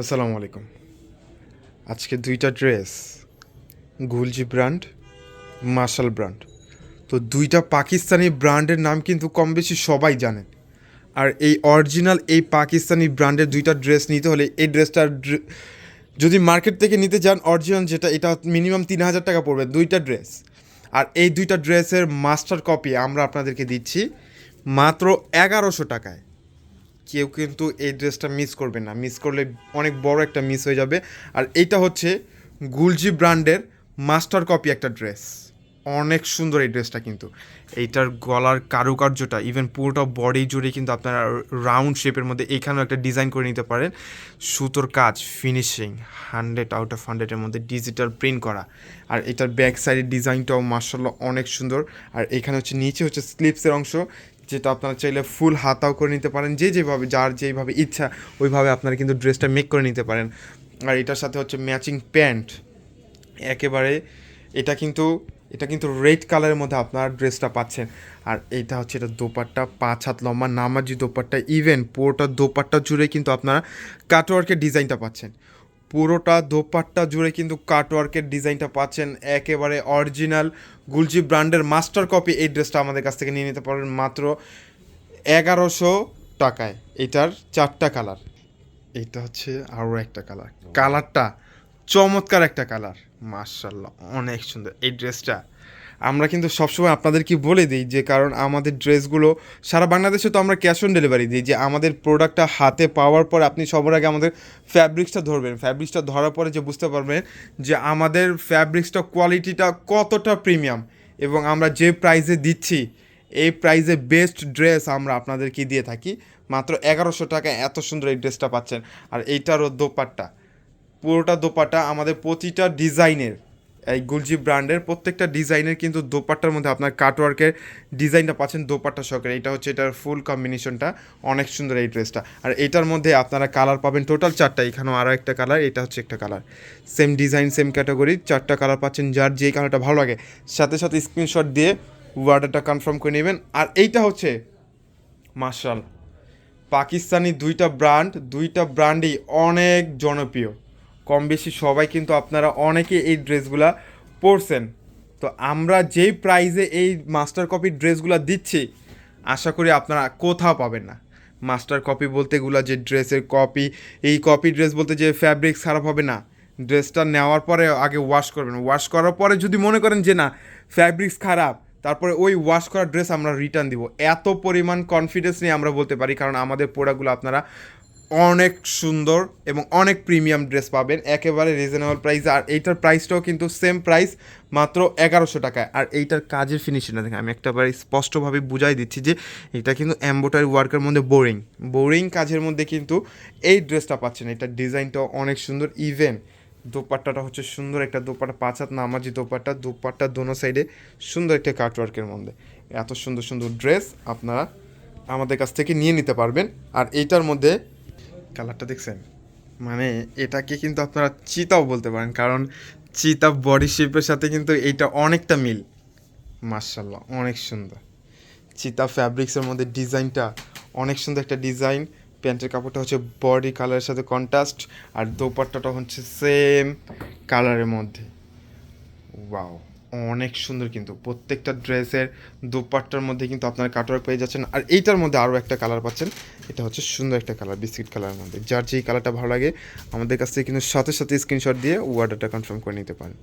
আসসালামু আলাইকুম। আজকে দুইটা dress, Gulji brand, marshal brand. তো দুইটা পাকিস্তানি ব্র্যান্ডের নাম কিন্তু কম বেশি সবাই জানেন আর এই অরিজিনাল এই পাকিস্তানি ব্র্যান্ডের দুইটা ড্রেস নিতে হলে এই ড্রেসটা যদি মার্কেট থেকে নিতে যান, অরিজিনাল যেটা, এটা মিনিমাম তিন হাজার টাকা পড়বে দুইটা ড্রেস। আর এই দুইটা ড্রেসের মাস্টার কপি আমরা আপনাদেরকে দিচ্ছি মাত্র এগারোশো টাকায়। কেউ কিন্তু এই ড্রেসটা মিস করবে না। মিস করলে অনেক বড় একটা মিস হয়ে যাবে। আর এইটা হচ্ছে গুলজি ব্র্যান্ডের মাস্টার কপি একটা ড্রেস। অনেক সুন্দর এই ড্রেসটা কিন্তু। এইটার গলার কারুকার্যটা ইভেন পুরোটা বডি জুড়ে কিন্তু আপনারা রাউন্ড শেপের মধ্যে এখানেও একটা ডিজাইন করে নিতে পারেন। সুতোর কাজ ফিনিশিং হান্ড্রেড আউট অফ হান্ড্রেডের মধ্যে ডিজিটাল প্রিন্ট করা। আর এটার ব্যাক সাইডের ডিজাইনটাও মার্শাল্লাহ অনেক সুন্দর। আর এখানে হচ্ছে নিচে হচ্ছে স্লিপসের অংশ। যেটা আপনারা চাইলে ফুল হাতাও করে নিতে পারেন, যে যেভাবে, যার যেভাবে ইচ্ছা, ওইভাবে আপনারা কিন্তু ড্রেসটা মেক করে নিতে পারেন। আর এটার সাথে হচ্ছে ম্যাচিং প্যান্ট একেবারে এটা কিন্তু এটা কিন্তু রেড কালারের মধ্যে আপনারা ড্রেসটা পাচ্ছেন। আর এটা হচ্ছে এটা দোপাট্টা, পাঁচ হাত লম্বা নামাজি দোপাট্টা ইভেন পুরোটা দোপাট্টা জুড়ে কিন্তু আপনারা কাটওয়ার্কের ডিজাইনটা পাচ্ছেন। পুরোটা দোপাট্টা জুড়ে কিন্তু কাটওয়ার্কের ডিজাইনটা পাচ্ছেন একেবারে অরিজিনাল গুলজি ব্র্যান্ডের মাস্টার কপি। এই ড্রেসটা আমাদের কাছ থেকে নিয়ে নিতে পারেন মাত্র এগারোশো টাকায়। এটার চারটা কালার। এটা হচ্ছে আরও একটা কালার। কালারটা চমৎকার একটা কালার। মার্শাল্লাহ অনেক সুন্দর। এই ড্রেসটা আমরা কিন্তু সবসময় আপনাদেরকে বলে দিই যে, কারণ আমাদের ড্রেসগুলো, সারা বাংলাদেশে তো আমরা ক্যাশ অন ডেলিভারি দিই, যে আমাদের প্রোডাক্টটা হাতে পাওয়ার পর আপনি সবার আগে আমাদের ফ্যাব্রিক্সটা ধরবেন। ফ্যাব্রিক্সটা ধরার পরে যে বুঝতে পারবেন যে আমাদের ফ্যাব্রিক্সটা কোয়ালিটিটা কতটা প্রিমিয়াম এবং আমরা যে প্রাইসে দিচ্ছি, এই প্রাইসে বেস্ট ড্রেস আমরা আপনাদেরকে দিয়ে থাকি। মাত্র এগারোশো টাকা এত সুন্দর এই ড্রেসটা পাচ্ছেন। আর এইটারও দোপাট্টা, পুরোটা দোপাট্টা আমাদের প্রতিটা ডিজাইনের এই গুলজি ব্র্যান্ডের প্রত্যেকটা ডিজাইনের কিন্তু দোপাট্টার মধ্যে আপনার কাটওয়ার্কের ডিজাইনটা পাচ্ছেন দোপাট্টা সহকারে। এটা হচ্ছে এটার ফুল কম্বিনেশনটা অনেক সুন্দর এই ড্রেসটা। আর এটার মধ্যে আপনারা কালার পাবেন টোটাল চারটা। এখানেও আরও একটা কালার, এটা হচ্ছে একটা colour. Same design same category চারটা কালার পাচ্ছেন যার যেই কালারটা ভালো লাগে। সাথে সাথে স্ক্রিনশট দিয়ে ওয়ার্ডারটা কনফার্ম করে নেবেন। আর এইটা হচ্ছে মার্শাল পাকিস্তানি দুইটা ব্র্যান্ড, দুইটা ব্র্যান্ডই অনেক জনপ্রিয়। কম বেশি সবাই কিন্তু আপনারা অনেকে এই ড্রেসগুলা পরছেন। তো আমরা যেই প্রাইজে এই মাস্টার কপির ড্রেসগুলো দিচ্ছি, আশা করি আপনারা কোথাও পাবেন না। মাস্টার কপি বলতে এগুলা যে ড্রেসের কপি এই কপি ড্রেস বলতে যে ফ্যাব্রিক্স খারাপ হবে না। ড্রেসটা নেওয়ার পরে আগে ওয়াশ করবেন। ওয়াশ করার পরে যদি মনে করেন যে না ফ্যাব্রিক্স খারাপ, তারপরে ওই ওয়াশ করা ড্রেস আমরা রিটার্ন দিব। এত পরিমাণ কনফিডেন্স নিয়ে আমরা বলতে পারি, কারণ আমাদের প্রোডাক্টগুলো আপনারা অনেক সুন্দর এবং অনেক প্রিমিয়াম ড্রেস পাবেন। একেবারে রিজনেবল প্রাইস আর এইটার প্রাইসটাও কিন্তু সেম প্রাইস মাত্র এগারোশো টাকায়। আর এইটার কাজের ফিনিশিংটা দেখেন, আমি একটাবারে স্পষ্টভাবে বুঝাই দিচ্ছি যে এটা কিন্তু এম্বোটারি ওয়ার্কের মধ্যে বোরিং বোরিং কাজের মধ্যে কিন্তু এই ড্রেসটা পাচ্ছেন। এটার ডিজাইনটাও অনেক সুন্দর। ইভেন দোপাট্টাটা হচ্ছে সুন্দর একটা দোপাট্টা পাঁচ হাত নামাজি দোপাট্টা দোপাট্টা দোনো সাইডে সুন্দর একটা কাটওয়ার্কের মধ্যে। এত সুন্দর সুন্দর ড্রেস আপনারা আমাদের কাছ থেকে নিয়ে নিতে পারবেন। আর এইটার মধ্যে কালারটা দেখছেন? মানে এটাকে কিন্তু আপনারা চিতাও বলতে পারেন, কারণ চিতা বডি শেপের সাথে কিন্তু এইটা অনেকটা মিল। মার্শাল্লাহ অনেক সুন্দর। চিতা ফ্যাব্রিক্সের মধ্যে ডিজাইনটা অনেক সুন্দর একটা ডিজাইন। প্যান্টের কাপড়টা হচ্ছে বডি কালারের সাথে কন্ট্রাস্ট আর দোপাট্টাটা হচ্ছে সেম কালারের মধ্যে। ওয়াও অনেক সুন্দর কিন্তু। প্রত্যেকটা ড্রেসের দুপাট্টার মধ্যে কিন্তু আপনার কাটওয়ার্ক পেয়ে যাচ্ছেন। আর এইটার মধ্যে আরও একটা কালার পাচ্ছেন। এটা হচ্ছে সুন্দর একটা কালার বিস্কিট কালারের মধ্যে। যার যেই কালারটা ভালো লাগে, আমাদের কাছ থেকে কিন্তু সাথে সাথে স্ক্রিনশট দিয়ে ওয়ার্ডারটা কনফার্ম করে নিতে পারেন।